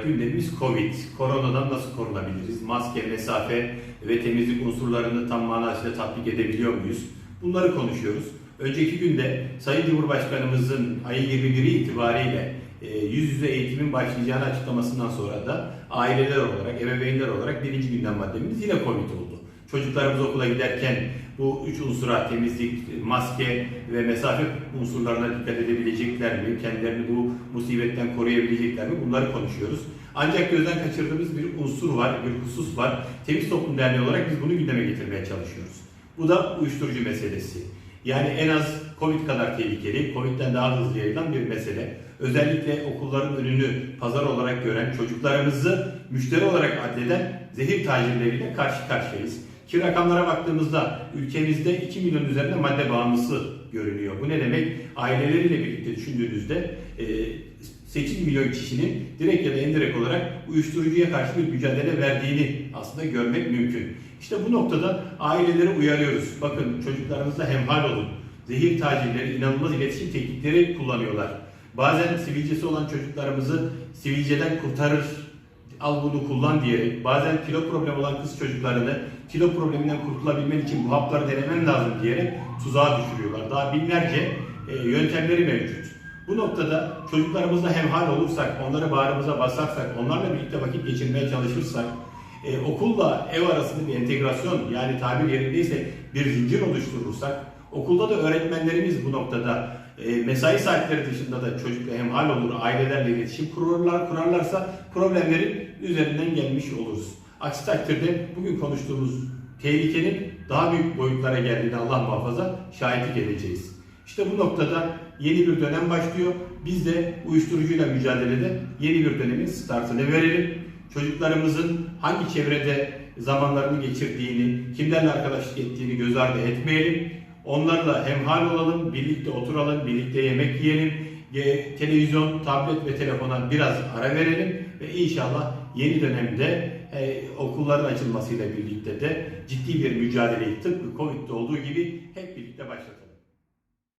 olarak gündemimiz Covid. Koronadan nasıl korunabiliriz? Maske, mesafe ve temizlik unsurlarını tam manasıyla tatbik edebiliyor muyuz? Bunları konuşuyoruz. Önceki günde Sayın Cumhurbaşkanımızın ayı 21'i itibariyle e, yüz yüze eğitimin başlayacağını açıklamasından sonra da aileler olarak, ebeveynler olarak birinci gündem maddemiz yine Covid oldu. Çocuklarımız okula giderken bu üç unsura temizlik, maske ve mesafe unsurlarına dikkat edebilecekler mi? Kendilerini bu musibetten koruyabilecekler mi? Bunları konuşuyoruz. Ancak gözden kaçırdığımız bir unsur var, bir husus var. Temiz Toplum Derneği olarak biz bunu gündeme getirmeye çalışıyoruz. Bu da uyuşturucu meselesi. Yani en az Covid kadar tehlikeli, Covid'den daha hızlı yayılan bir mesele. Özellikle okulların önünü pazar olarak gören, çocuklarımızı müşteri olarak addeden zehir tacirleriyle karşı karşıyayız. Ki rakamlara baktığımızda ülkemizde 2 milyon üzerinde madde bağımlısı görünüyor. Bu ne demek? Aileleriyle birlikte düşündüğünüzde e, 8 milyon kişinin direkt ya da indirekt olarak uyuşturucuya karşı bir mücadele verdiğini aslında görmek mümkün. İşte bu noktada aileleri uyarıyoruz. Bakın çocuklarınızla hemhal olun. Zehir tacirleri inanılmaz iletişim teknikleri kullanıyorlar. Bazen sivilcesi olan çocuklarımızı sivilceden kurtarır, al bunu kullan diyerek, bazen kilo problemi olan kız çocuklarını kilo probleminden kurtulabilmen için bu hapları denemen lazım diyerek tuzağa düşürüyorlar. Daha binlerce e, yöntemleri mevcut. Bu noktada çocuklarımızla hemhal olursak, onları bağrımıza basarsak, onlarla birlikte vakit geçirmeye çalışırsak, e, okulla ev arasında bir entegrasyon yani tabir yerindeyse bir zincir oluşturursak, okulda da öğretmenlerimiz bu noktada e, mesai saatleri dışında da çocukla hemhal olur, ailelerle iletişim kururlar, kurarlarsa problemlerin üzerinden gelmiş oluruz. Aksi takdirde bugün konuştuğumuz tehlikenin daha büyük boyutlara geldiğini Allah muhafaza şahitlik edeceğiz. İşte bu noktada yeni bir dönem başlıyor. Biz de uyuşturucuyla mücadelede yeni bir dönemin startını verelim. Çocuklarımızın hangi çevrede zamanlarını geçirdiğini, kimlerle arkadaşlık ettiğini göz ardı etmeyelim. Onlarla hemhal olalım, birlikte oturalım, birlikte yemek yiyelim. Televizyon, tablet ve telefona biraz ara verelim ve inşallah yeni dönemde e, okulların açılmasıyla birlikte de ciddi bir mücadeleyi tıpkı Covid'de olduğu gibi hep birlikte başlatalım.